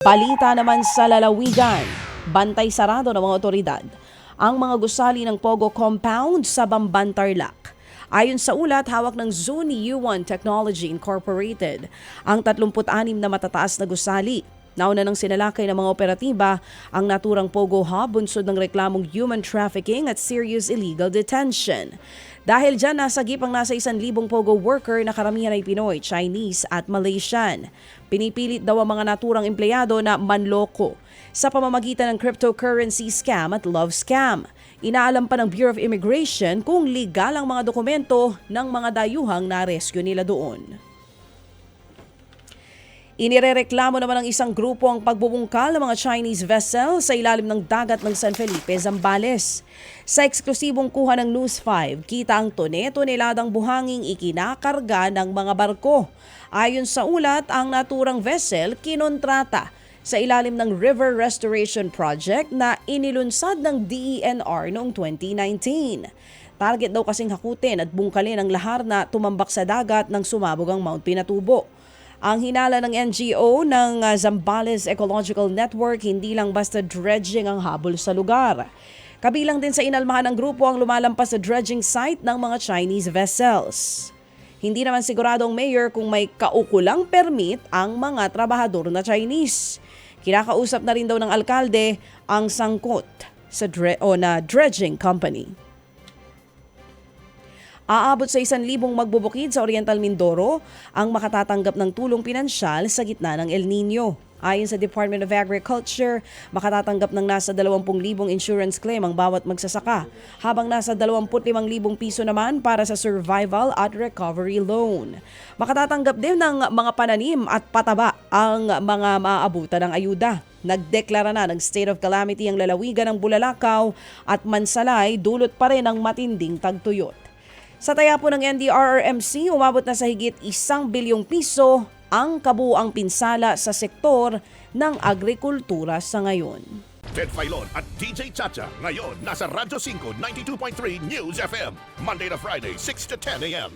Balita naman sa lalawigan, bantay sarado ng mga otoridad ang mga gusali ng Pogo Compound sa Bamban Tarlac. Ayon sa ulat, hawak ng Zuni U1 Technology Incorporated ang 36 na matataas na gusali. Nauna ng sinalakay ng mga operatiba ang naturang Pogo Hub bunsod ng reklamong human trafficking at serious illegal detention. Dahil dyan, nasagip ang nasa isang libong Pogo worker na karamihan ay Pinoy, Chinese at Malaysian. Pinipilit daw ang mga naturang empleyado na manloko sa pamamagitan ng cryptocurrency scam at love scam. Inaalam pa ng Bureau of Immigration kung legal ang mga dokumento ng mga dayuhang na-rescue nila doon. Inirereklamo naman ng isang grupo ang pagbubungkal ng mga Chinese vessel sa ilalim ng dagat ng San Felipe, Zambales. Sa eksklusibong kuha ng News 5, kita ang tone-toneladang buhanging ikinakarga ng mga barko. Ayon sa ulat, ang naturang vessel kinontrata sa ilalim ng River Restoration Project na inilunsad ng DENR noong 2019. Target daw kasing hakutin at bungkalin ang lahar na tumambak sa dagat ng sumabog ang Mount Pinatubo. Ang hinala ng NGO ng uh, Zambales Ecological Network, hindi lang basta dredging ang habol sa lugar. Kabilang din sa inalmahan ng grupo ang lumalampas sa dredging site ng mga Chinese vessels. Hindi naman sigurado ang mayor kung may kaukulang permit ang mga trabahador na Chinese. Kinakausap na rin daw ng alkalde ang sangkot sa dre- o na dredging company. Aabot sa isang libong magbubukid sa Oriental Mindoro ang makatatanggap ng tulong pinansyal sa gitna ng El Nino. Ayon sa Department of Agriculture, makatatanggap ng nasa 20,000 insurance claim ang bawat magsasaka, habang nasa 25,000 piso naman para sa survival at recovery loan. Makatatanggap din ng mga pananim at pataba ang mga maaabutan ng ayuda. Nagdeklara na ng state of calamity ang lalawigan ng Bulalakaw at Mansalay dulot pa rin ng matinding tagtuyot. Sa taya po ng NDRRMC, umabot na sa higit isang bilyong piso ang kabuang pinsala sa sektor ng agrikultura sa ngayon. Ted Filon at DJ Chacha. Ngayon, nasa Radyo 5, 92.3 News FM. Monday to Friday, 6 to 10 a.m.